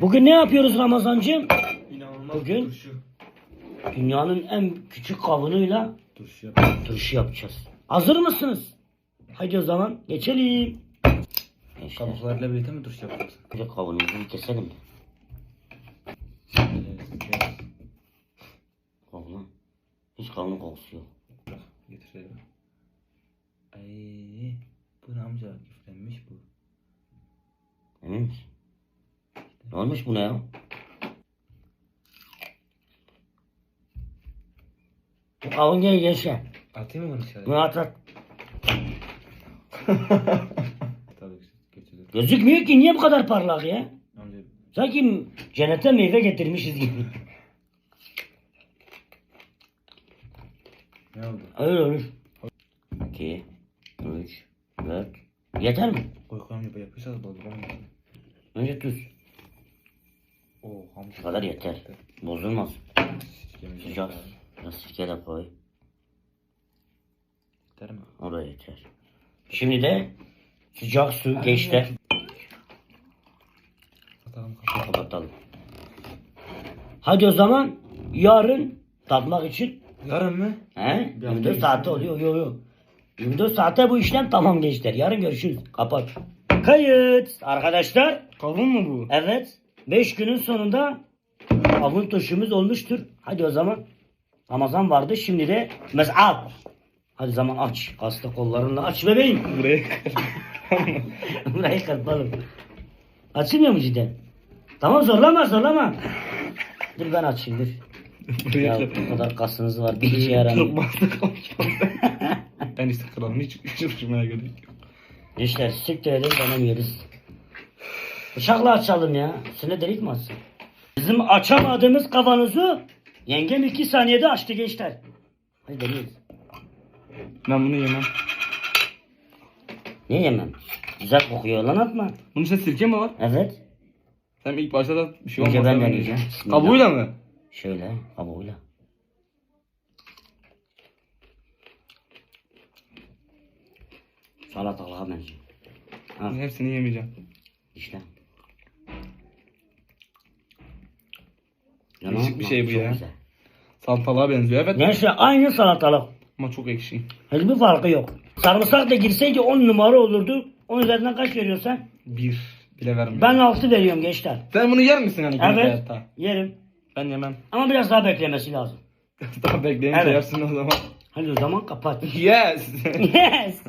Bugün ne yapıyoruz Ramazancığım? İnanılmaz Bugün- turşu. Dünyanın en küçük kavunuyla Turşu yap. turşu yapacağız. Hazır mısınız? Haydi o zaman geçelim. Gençler, Kabuklarıyla birlikte mi turşu yapacaksın? bir de kavunumuzu bir keselim. Evet. Kavun. Hiç kavun kokusu yok. Bırak getirelim. Ay, bu ne amca küflenmiş bu. Emin misin? Ne olmuş buna ya? Bu kavun gel gençler. Atayım mı bunu dışarı? Bunu at at. Tabii. Gözükmüyor ki niye bu kadar parlak ya? Amca Sanki cennete meyve getirmişiz gibi. ne oldu? Öyle olur. 2, 3, 4. Yeter mi? Koy koy amca böyle yapıyorsanız bozulmaz. Önce tuz. Oo. Şu kadar yeter. Bozulmaz. Sıcak. Biraz sirke de koy. Yeter mi? O da yeter. Şimdi de sıcak su geçti. Atalım kapatalım. Kapatalım. Hadi o zaman yarın tatmak için Yarın mı? he? Bir hafta 24 saate oluyor. Yok yok. 24 saate bu işlem tamam gençler. Yarın görüşürüz. Kapat. Kayıt. Arkadaşlar. Kavun mu bu? Evet. 5 günün sonunda avun turşumuz olmuştur. Hadi o zaman. Ramazan vardı. Şimdi de mezat. Hadi zaman aç. Hasta kollarınla aç bebeğim. Buraya Burayı kırpalım. Açılmıyor mu cidden? Tamam zorlama zorlama. Dur ben açayım dur. Ya bu kadar kasınız var bir işe yaramıyor. ben işte kralım hiç hoşuma gerek yok. Gençler siktir edin denemiyoruz. Bıçakla açalım ya. Üstüne delik mi açsın? Bizim açamadığımız kavanozu yengem iki saniyede açtı gençler. Hadi deniyoruz. Ben bunu yemem. Ne yemem? Güzel kokuyor lan atma. Bunun içinde sirke mi var? Evet. Sen ilk başta da bir şey Önce olmaz. ben deneyeceğim. Bismillah. Kabuğuyla mı? Şöyle kabuğuyla. Salatalığa benziyor. Ha Hepsini yemeyeceğim. işte. Değişik bir şey bu çok ya. güzel. Salatalığa benziyor evet. Neyse aynı salatalık. Ama çok ekşi. Hiçbir farkı yok. Sarımsak da girseydi 10 numara olurdu. 10 üzerinden kaç veriyorsun? Bir. Bile vermiyorum. Ben 6 veriyorum gençler. Sen bunu yer misin hani günlük Evet. hayatta? Yerim. Ben yemem. Ama biraz daha beklemesi lazım. Daha bekleyince Evet. yersin o zaman. Hadi o zaman kapat. Yes. yes.